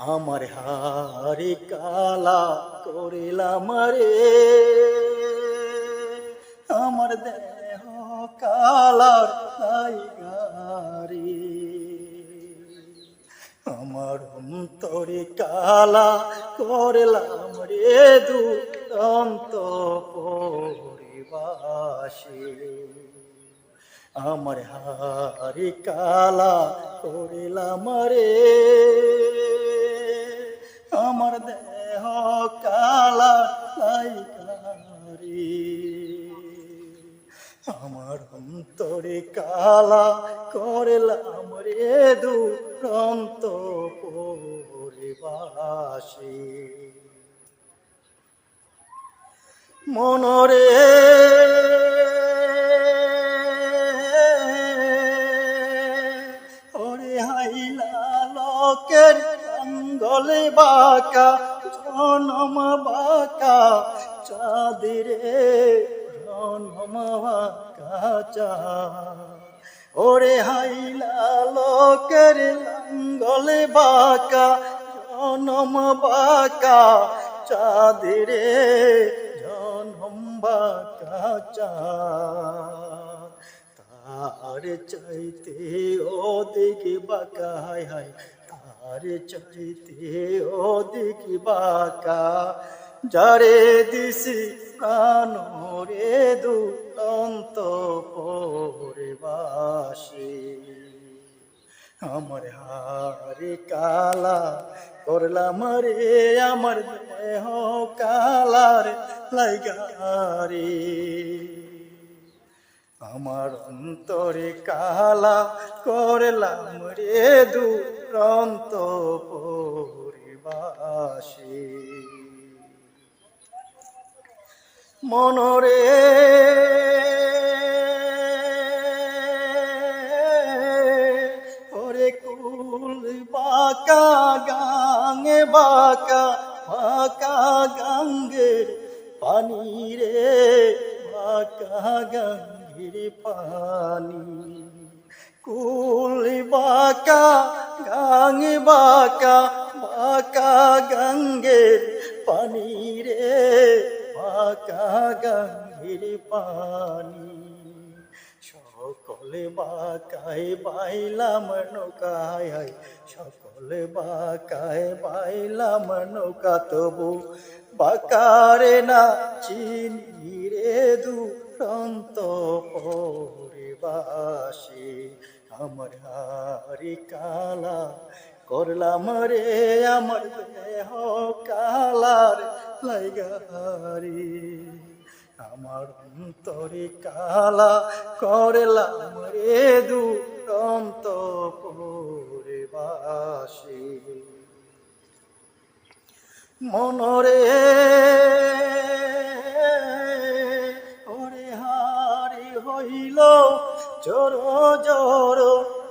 আমার হারি কালা করিলাম রে। আমার দেহ কালার তাই গারি আমার অন্তরে কালা করলাম রে দুরন্ত পরিবাসী। আমার হারি কালা করিলাম রে। আমার দেহ কালা লাইকারি আমার অন্তরে কালা করলাম রে দুরন্ত পরিবাসী। মনরে ওরে হাইলা লোকের অঙ্গলে বাঁকা, জনম বাঁকা, চাঁদিরে জনম বাঁকা চা ওরে হাইলা লোকের অঙ্গলে বাঁকা, জনম বাঁকা, চাঁদিরে জনম বাঁকা চা তার চাইতে ও দেখে বাঁকা, হায় হায়। তার চাইতে দেখি বাঁকা, যারে দিছি প্রাণ রে দুরন্ত পরিবাসী আমার হারে কালা করলাম রে আমার দেহ কালার লাগারে আমার অন্তরে কালা করলাম রে দুরন্ত পরিবাসী। মনরে ওরে কুল বাঁকা গাঙে বাঁকা বাঁকা গাঙ্গের পানি রে, বাঁকা গাঙ্গের পানি। কুল বাঁকা, গাঙে বাঁকা বাঁকা গঙ্গের পানি রে, বাঁকা গঙ্গের পানি। সকলে বাঁকায় বাইলাম নৌকায়, সকলে বাঁকায় বাইলাম নৌকা। তবু বাঁকারে না চিনি রে দুরন্ত পরিবাসী, আমার হারি কালা, করলাম রে আমার দেহ কালার লাইগারি আমার অন্তরে কালা, করলাম রে দুরন্ত পরিবাসী। মনরে হইল, জোর জোর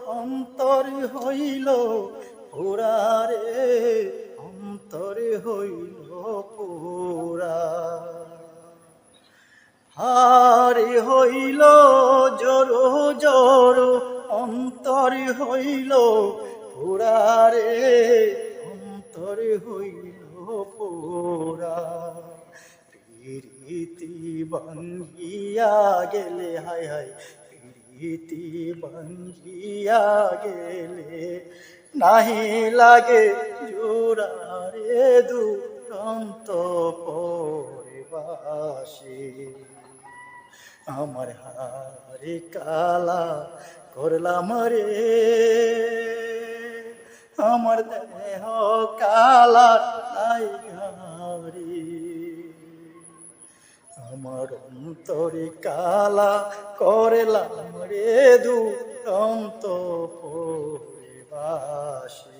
অন্তর হইল। পুরারে অন্তর হইল পুরা। হারি হইল, জোর জোর অন্তর হইল। পুরারে অন্তর হইল পুরা। প্রীতি ভাঙ্গিয়া গেলে, হায় হায়, প্রীতি ভাঙ্গিয়া গেলে। নাহি লাগে জোড়ারে দুরন্ত পরিবাসী। আমার হারে কালা করলাম রে। আমার দেহ কালা লাইগারি আমার অন্তরে কালা করলাম রে দু অন্ত পরিবাসী।